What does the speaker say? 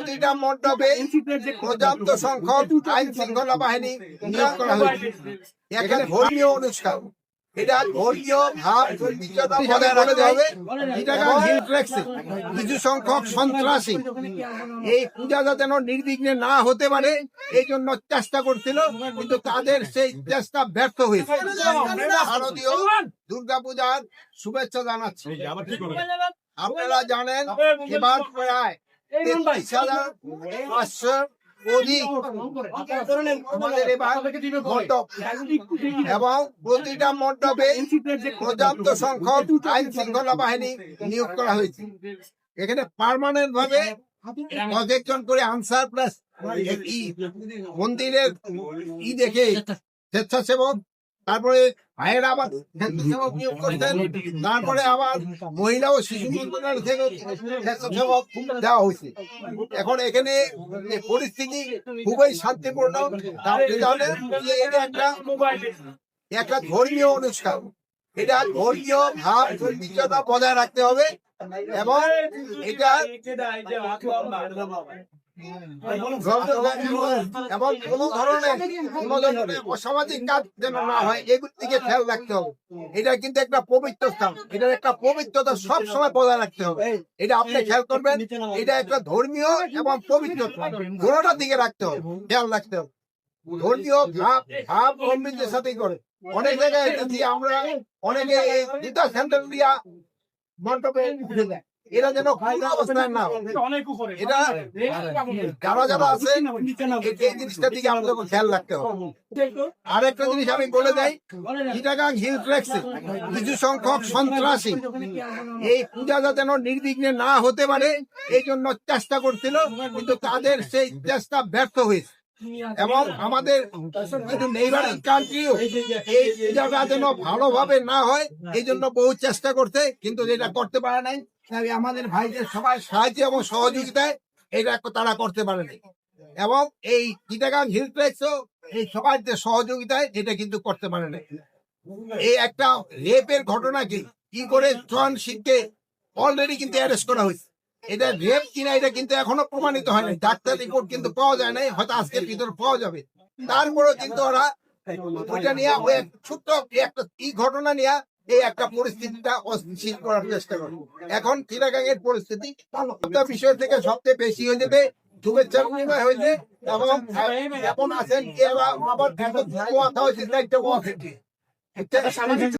প্রতিটা মণ্ডপে পর্যাপ্ত সংখ্যক আইন শৃঙ্খলা বাহিনী নিয়োগ করা হয়েছে। এখানে ধর্মীয় অনুষ্ঠান। এটা ধর্মীয় ভাব বজায় রাখতে হবে। চিটাগাং কিছু সংখ্যক সন্ত্রাসী। এই পূজা যাতে যেন নির্বিঘ্নে না হতে পারে এই জন্য চেষ্টা করছিল কিন্তু তাদের সেই চেষ্টা ব্যর্থ হয়েছে। শারদীয় দুর্গা পূজার শুভেচ্ছা জানাচ্ছি। আপনারা জানেন এবার প্রায় তেত্রিশ হাজার পাঁচশো এবং প্রতিটা মণ্ডপে পর্যাপ্ত সংখ্যক আইন শৃঙ্খলা বাহিনী নিয়োগ করা হয়েছে। এখানে পার্মানেন্ট ভাবে কয়েকজন করে আনসার প্লাস মন্দিরের ই দেখে স্বেচ্ছাসেবক তারপরে ভাইয়ের আবার স্বেচ্ছাসেবক নিয়োগ করতেন, তারপরে আবার মহিলা ও শিশু মন্ত্রণালয় থেকে স্বেচ্ছাসেবক দেওয়া হয়েছে। এখন এখানে পরিস্থিতি খুবই শান্তিপূর্ণ জানেন এটা একটা একটা ধর্মীয় অনুষ্ঠান। এটা ধর্মীয় ভাব, ধর্মীয়তা বজায় রাখতে হবে এবং এটা এবং কোন ধরনের কোন অসামাজিক কাজ যেন না হয় এগুলোর দিকে খেয়াল রাখতে হবে। এটা কিন্তু একটা পবিত্র স্থান। এটার একটা পবিত্রতা সব সময় বজায় রাখতে হবে। এটা আপনি খেয়াল করবেন এটা একটা ধর্মীয় এবং পবিত্র দিকে রাখতে হবে খেয়াল রাখতে হবে। ধর্মীয় ভাব ভাব গম্ভীরের সাথেই করে। অনেক জায়গায় আমরা অনেকে দিয়া মণ্ডপে উঠে যায় এরা যেন কোনো অবস্থায় না হয়। এটা যারা যারা আছে এই- এই জিনিসটা দিকে আমাদের খেয়াল রাখতে হবে আর একটা জিনিস আমি বলে যাই চিটাগাং হিল ট্রেক্সে কিছু সংখ্যক সন্ত্রাসী এই পূজা যাতে যেন নির্বিঘ্নে না হতে পারে এই জন্য চেষ্টা করছিল কিন্তু তাদের সেই চেষ্টা ব্যর্থ হয়েছে এবং আমাদের যেন ভালোভাবে না হয়, এই জন্য বহু চেষ্টা করতে কিন্তু যেটা করতে পারে নাই আমাদের ভাইদের সবাই সাহায্য এবং সহযোগিতায় এটা তারা করতে পারে নাই। এবং এই চিটাগাং হিল ট্রেক্সও এই যে সহযোগিতায় এটা কিন্তু করতে পারে নাই। এই একটা রেপের ঘটনাকে কি করে জন সিংকে অলরেডি কিন্তু অ্যারেস্ট করা হয়েছে। এটা রেপ কিনা এটা কিন্তু এখনও প্রমাণিত হয়নি। ডাক্তার রিপোর্ট কিন্তু পাওয়া যায় নাই, হয়তো আজকের ভিতরে পাওয়া যাবে। তারপরেও কিন্তু ওরা ওইটা নিয়ে ছোট্ট একটা কি ঘটনা নিয়ে এই একটা পরিস্থিতিটা অস্থিতিশীল করার চেষ্টা করে। এখন চিরাগাং এর পরিস্থিতি বিষয় থেকে সবচেয়ে বেশি হয়ে যাবে, শুভেচ্ছা হয়েছে এবং আছেন